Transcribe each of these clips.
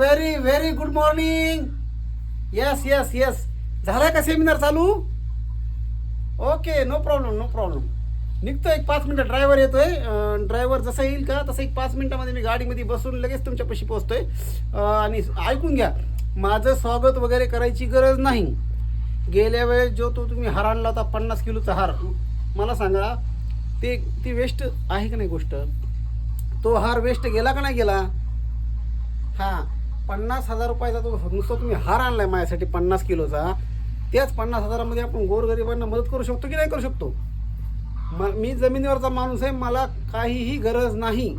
Very very good morning yes yes yes झालाय का seminar चालू? Okay no problem no problem निघतो एक पाच मिनटं. ड्रायव्हर येतोय. ड्रायव्हर जसं येईल का तसं एक पाच मिनटामध्ये मी गाडीमध्ये बसून लगेच तुमच्यापाशी पोचतोय आणि ऐकून घ्या माझं स्वागत वगैरे करायची गरज नाही. गेल्या वेळेस जो तो तुम्ही हार आणला होता पन्नास किलोचा हार. मला सांगा ते ती वेस्ट आहे का नाही गोष्ट? तो हार वेस्ट गेला का नाही गेला? हां. पन्नास हजार रुपयाचा तो नुसता तुम्ही हार आणलाय माझ्यासाठी पन्नास किलोचा त्याच पन्नास हजारामध्ये आपण गोरगरिबांना मदत करू शकतो की नाही करू शकतो? म- मी जमिनीवरचा माणूस आहे मला काहीही गरज नाही.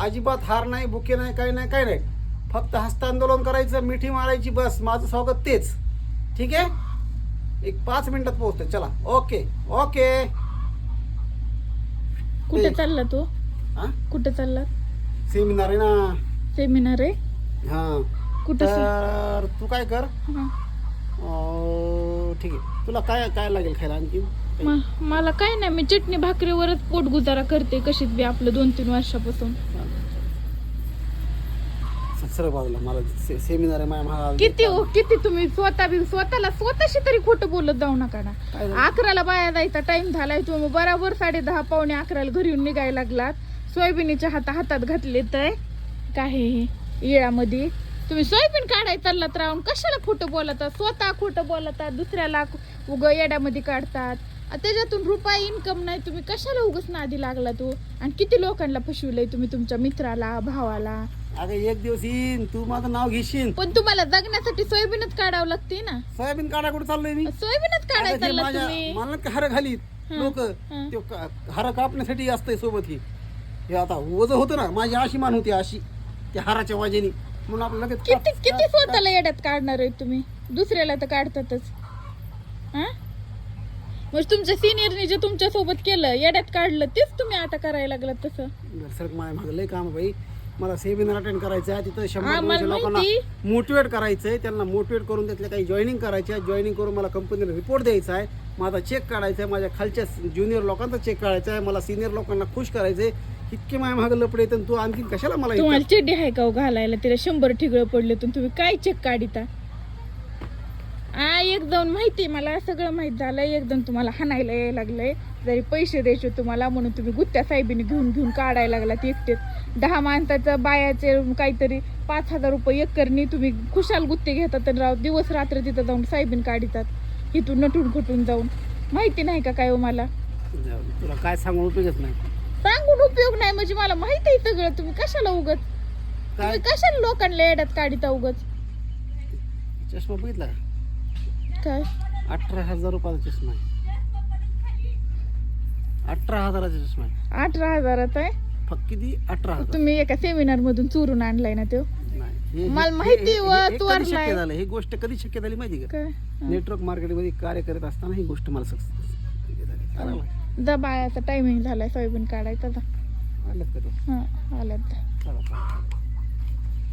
अजिबात हार नाही बुके नाही काही नाही काही नाही. फक्त हस्तांदोलन करायचं मिठी मारायची बस. माझं स्वागत तेच. ठीक आहे? एक पाच मिनिटात पोहोचतो चला. ओके. ओके. कुठे चालला तू? कुठे चालला? सेमिनार आहे ना. सेमिनार आहे? हा. कुठं तर तू काय कर. हा. अं, ठीक आहे. तुला काय काय लागेल खायला आणखी? म- मला काय नाही. मी चटणी भाकरीवरच पोट गुजारा करते. कशीच बी आपलं दोन तीन वर्षापासून. सरळ बाजूला. मला से- सेमिनार आहे माझ्या महाराज किती हो? किती तुम्ही स्वतः बी स्वतःला स्वतःशी तरी खोटं बोलत जाऊ नका ना. काय झालं? अकराला बाया जायचा टाइम झालाय तुम्ही बराबर साडे दहा पावणे अकराला घरी येऊन निघायला लागलात. सोयाबीनच्या हाता हातात घातले तर काय हे? येळामध्ये. तुम्ही सोयाबीन काढाय चाललात राहून कशाला खोटं बोलतात स्वतः खोटं बोलतात दुसऱ्याला उग येड्यामध्ये काढतात. त्याच्यातून रुपये इन्कम नाही. तुम्ही कशाला उगच नादी लागला तू? आणि किती लोकांना फसविलंय तुम्ही तुमच्या मित्राला भावाला? अगं एक दिवस येईन. तू माझं नाव घेशील. पण तुम्हाला जगण्यासाठी सोयाबीनच काढावं लागते ना? सोयाबीन काढा कुठे चाललोय मी? सोयाबीनच अगं, काढायला ते चालला माझ्या तुम्ही. मला का हार घालीत? लोक हार कापण्यासाठी असतंय सोबत ही. हे आता वज होतं ना माझी अशी मान होती अशी त्या हाराच्या वाजेनी. म्हणून आपलं लगेच किती काप- किती स्वतःला येड्यात काढणार आहे तुम्ही? दुसऱ्याला तर काढतातच. हा? मग तुमच्या सिनियरने जे तुमच्यासोबत केलं येड्यात काढलं तेच तुम्ही आता करायला लागलात तसं. बरं, सर माझ्या मागं लय काम आहे बाई. मला सेमिनार अटेंड करायचं आहे तिथं हा, शंभर मला दोनशे लोकांना माहिती. मोटिवेट करायचं आहे त्यांना मोटिवेट करून त्यातल्या काही जॉईनिंग करायचे आहे जॉईनिंग करून मला कंपनीला रिपोर्ट द्यायचा आहे. माझा चेक काढायचा आहे माझ्या खालच्या ज्युनियर लोकांचा चेक काढायचा आहे. मला सिनियर लोकांना खुश करायचं आहे इतके माझ्या मागं लपडे आणि तू आणखीन कशाला मला तुम्हाला चड्डी आहे का हो घालायला? तिला शंभर ठिगळ पडले तर तुम्ही काय चेक काढिता? आ एकदम माहिती मला सगळं माहीत झालंय. एकदम तुम्हाला हाणायला यायला लागलंय. जरी पैसे द्यायचे तुम्हाला म्हणून तुम्ही गुत्त्या साहेबीने घेऊन घेऊन काढायला लागलात एकटेच. दहा माणसाचं बायाचे काहीतरी पाच हजार रुपये एकरनी तुम्ही खुशाल गुत्ते घेतात आणि राव दिवस रात्र तिथं जाऊन साहेबीन काढितात. इथून नटून खुटून जाऊन. माहिती नाही का काय हो मला? तुला काय सांगून उपयोगच नाही. सांगून उपयोग नाही म्हणजे मला माहीत आहे सगळं तुम्ही कशाला उगत तुम्ही कशाला लोकांना येड्यात काढिता उगत चष्मा बघितला का? काय अठरा हजार रुपयाचा चष्मा आहे अठरा हजाराचा चष्मा आहे अठरा हजाराचा आहे फक्त किती अठरा हजार तुम्ही एका सेमिनार मधून चोरून आणलाय ना तो नाही हे- हे- मला हे- माहिती हे- व हे- हे तू कधी आणलाय. शक्य झालं ही गोष्ट कधी शक्य झाली माहिती का काय नेटवर्क मार्केटिंग कार्य करत असताना ही गोष्ट मला सक्सेस जा बाळाचा टायमिंग झालाय सोयाबीन काढायचा जा आलं का ते? हा चला, चला.